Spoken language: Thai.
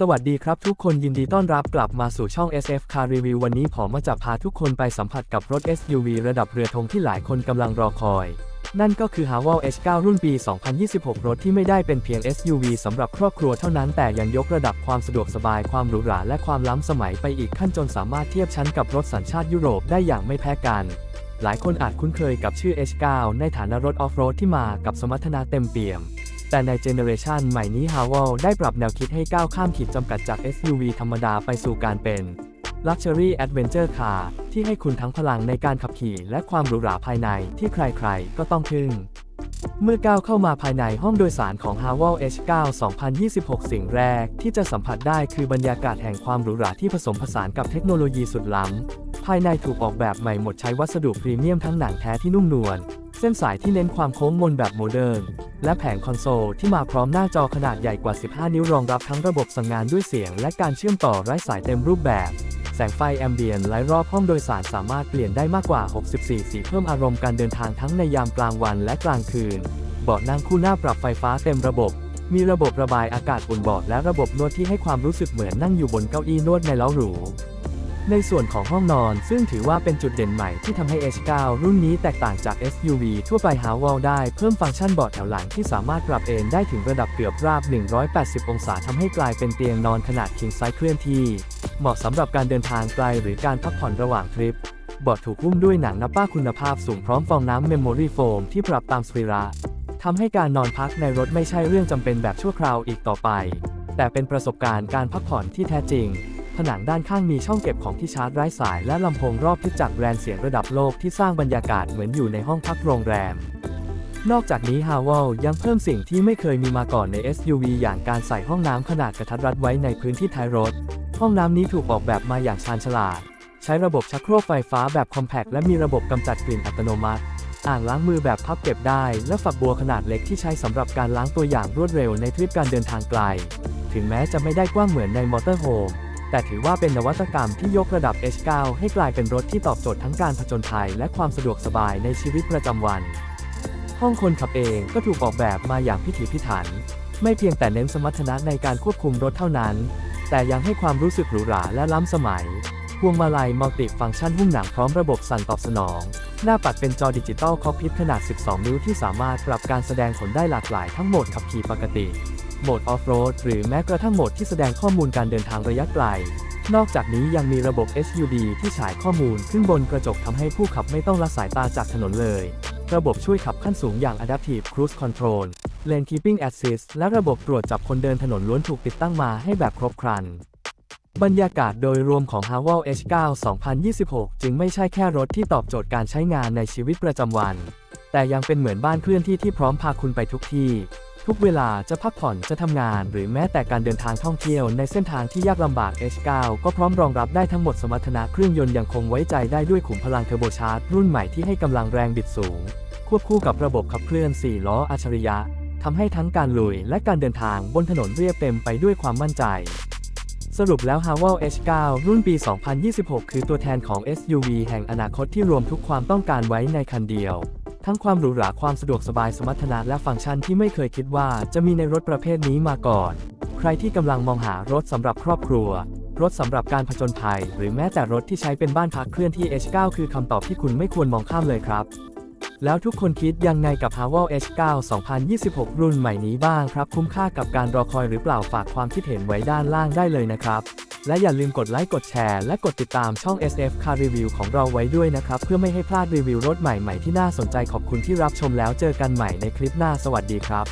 สวัสดีครับทุกคนยินดีต้อนรับกลับมาสู่ช่อง SF Car Review วันนี้ผมมาจะพาทุกคนไปสัมผัสกับรถ SUV ระดับเรือธงที่หลายคนกำลังรอคอย นั่นก็คือ h a v a l H9 รุ่นปี 2026 รถที่ไม่ได้เป็นเพียง SUV สำหรับครอบครัวเท่านั้นแต่ยังยกระดับความสะดวกสบายความหรูหราและความล้ำสมัยไปอีกขั้นจนสามารถเทียบชั้นกับรถสัญชาติยุโรปได้อย่างไม่แพ้กัน หลายคนอาจคุ้นเคยกับชื่อ H9 ในฐานะรถออฟโรดที่มากับสมรรถนะเต็มเปี่ยม แต่ในเจเนอเรชันใหม่นี้ h a v a l ได้ปรับแนวคิดให้ก้าวข้ามขีดจำกัดจาก SUV ธรรมดาไปสู่การเป็น Luxury Adventure Car ที่ให้คุณทั้งพลังในการขับขี่และความหรูหราภายในที่ใครๆ ก็ต้องทึ่ง เมื่อก้าวเข้ามาภายในห้องโดยสารของ h a v a l H9 2026 สิ่งแรกที่จะสัมผัสได้คือบรรยากาศแห่งความหรูหราที่ผสมผสานกับเทคโนโลยีสุดล้ำ ภายในถูกออกแบบใหม่หมดใช้วัสดุพรีเมียมทั้งหนังแท้ที่นุ่มนวล เส้นสายที่เน้นความโค้งมนแบบโมเดิร์น และแผงคอนโซลที่มาพร้อมหน้าจอขนาดใหญ่กว่า 15 นิ้วรองรับทั้งระบบสั่งงานด้วยเสียง และการเชื่อมต่อไร้สายเต็มรูปแบบ แสงไฟแอมเบียนและรอบห้องโดยสารสามารถเปลี่ยนได้มากกว่า 64 สีเพิ่มอารมณ์การเดินทางทั้งในยามกลางวันและกลางคืน เบาะนั่งคู่หน้าปรับไฟฟ้าเต็มระบบ มีระบบระบายอากาศบนเบาะและระบบนวดที่ให้ความรู้สึกเหมือนนั่งอยู่บนเก้าอี้นวดในเล้าหรู ในส่วนของห้องนอนซึ่งถือว่าเป็นจุดเด่นใหม่ที่ทำให้ H9 รุ่นนี้แตกต่างจาก SUV ทั่วไปหาวอลได้เพิ่มฟังก์ชันเบาะแถวหลังที่สามารถปรับเอนได้ถึงระดับเกือบราบ 180 องศาทำให้กลายเป็นเตียงนอนขนาด king size เคลื่อนที่ เหมาะสำหรับการเดินทางไกลหรือการพักผ่อนระหว่างทริปเบาะถูกหุ้มด้วยหนังนับป้าคุณภาพสูงพร้อมฟองน้ำเมมโมรี่โฟมที่ปรับตามสรีระทำให้การนอนพักในรถไม่ใช่เรื่องจำเป็นแบบชั่วคราวอีกต่อไป แต่เป็นประสบการณ์การพักผ่อนที่แท้จริง ผนังด้านข้างมีช่องเก็บของที่ชาร์จไร้สายและลำโพงรอบทิศจากแบรนด์เสียงระดับโลกที่สร้างบรรยากาศเหมือนอยู่ในห้องพักโรงแรม นอกจากนี้ h a w a l ยังเพิ่มสิ่งที่ไม่เคยมีมาก่อนใน SUV อย่างการใส่ห้องน้ำขนาดกระทัดรัดไว้ในพื้นที่ท้ายรถ ห้องน้ำนี้ถูกออกแบบมาอย่างชาญฉลาด ใช้ระบบชักโครกไฟฟ้าแบบคอมแพคและมีระบบกำจัดกลิ่นอัตโนมัติอ่างล้างมือแบบพับเก็บได้ และฝักบัวขนาดเล็กที่ใช้สำหรับการล้างตัวอย่างรวดเร็วในทริปการเดินทางไกล ถึงแม้จะไม่ได้กว้างเหมือนในมอเตอร์โฮม แต่ถือว่าเป็นนวัตกรรมที่ยกระดับ H9 ให้กลายเป็นรถที่ตอบโจทย์ทั้งการผจญภัยและความสะดวกสบายในชีวิตประจำวัน ห้องคนขับเองก็ถูกออกแบบมาอย่างพิถีพิถัน ไม่เพียงแต่เน้นสมรรถนะในการควบคุมรถเท่านั้น แต่ยังให้ความรู้สึกหรูหราและล้ำสมัย พวงมาลัยมัลติฟังก์ชันหุ้มหนังพร้อมระบบสั่นตอบสนอง หน้าปัดเป็นจอดิจิตอลคอกพิทขนาด 12 นิ้วที่สามารถปรับการแสดงผลได้หลากหลายทั้งโหมดขับขี่ปกติ โหมดออฟโรดหรือแม้กระทั่งโหมดที่แสดงข้อมูลการเดินทางระยะไกล นอกจากนี้ยังมีระบบ HUD ที่ฉายข้อมูลขึ้นบนกระจกทำให้ผู้ขับไม่ต้องละสายตาจากถนนเลย ระบบช่วยขับขั้นสูงอย่าง Adaptive Cruise Control Lane Keeping Assist และระบบตรวจจับคนเดินถนนล้วนถูกติดตั้งมาให้แบบครบครัน บรรยากาศโดยรวมของ h a v a l H9 2026 จึงไม่ใช่แค่รถที่ตอบโจทย์การใช้งานในชีวิตประจำวัน แต่ยังเป็นเหมือนบ้านเคลื่อนที่ที่พร้อมพาคุณไปทุกที่ ทุกเวลาจะพักผ่อนจะทำงาน หรือแม้แต่การเดินทางท่องเที่ยวในเส้นทางที่ยากลำบาก H9 ก็พร้อมรองรับได้ทั้งหมดสมรรถนะเครื่องยนต์ยังคงไว้ใจได้ด้วยขุมพลังเทอร์โบชาร์จรุ่นใหม่ที่ให้กำลังแรงบิดสูง ควบคู่กับระบบขับเคลื่อน 4 ล้ออัจฉริยะทำให้ทั้งการลุยและการเดินทางบนถนนเรียบเต็มไปด้วยความมั่นใจ สรุปแล้ว h a v a l H9 รุ่นปี 2026 คือตัวแทนของ SUV แห่งอนาคตที่รวมทุกความต้องการไว้ในคันเดียว ทั้งความหรูหราความสะดวกสบายสมรรถนะและฟังก์ชันที่ไม่เคยคิดว่าจะมีในรถประเภทนี้มาก่อน ใครที่กำลังมองหารถสำหรับครอบครัว รถสำหรับการผจญภัย หรือแม้แต่รถที่ใช้เป็นบ้านพักเคลื่อนที่ H9 คือคำตอบที่คุณไม่ควรมองข้ามเลยครับ แล้วทุกคนคิดยังไงกับ h a v a l H9 2026 รุ่นใหม่นี้บ้างครับ คุ้มค่ากับการรอคอยหรือเปล่าฝากความคิดเห็นไว้ด้านล่างได้เลยนะครับ และอย่าลืมกดไลค์กดแชร์และกดติดตามช่อง SF Car Review ของเราไว้ด้วยนะครับ เพื่อไม่ให้พลาดรีวิวรถใหม่ๆที่น่าสนใจขอบคุณที่รับชมแล้วเจอกันใหม่ในคลิปหน้าสวัสดีครับ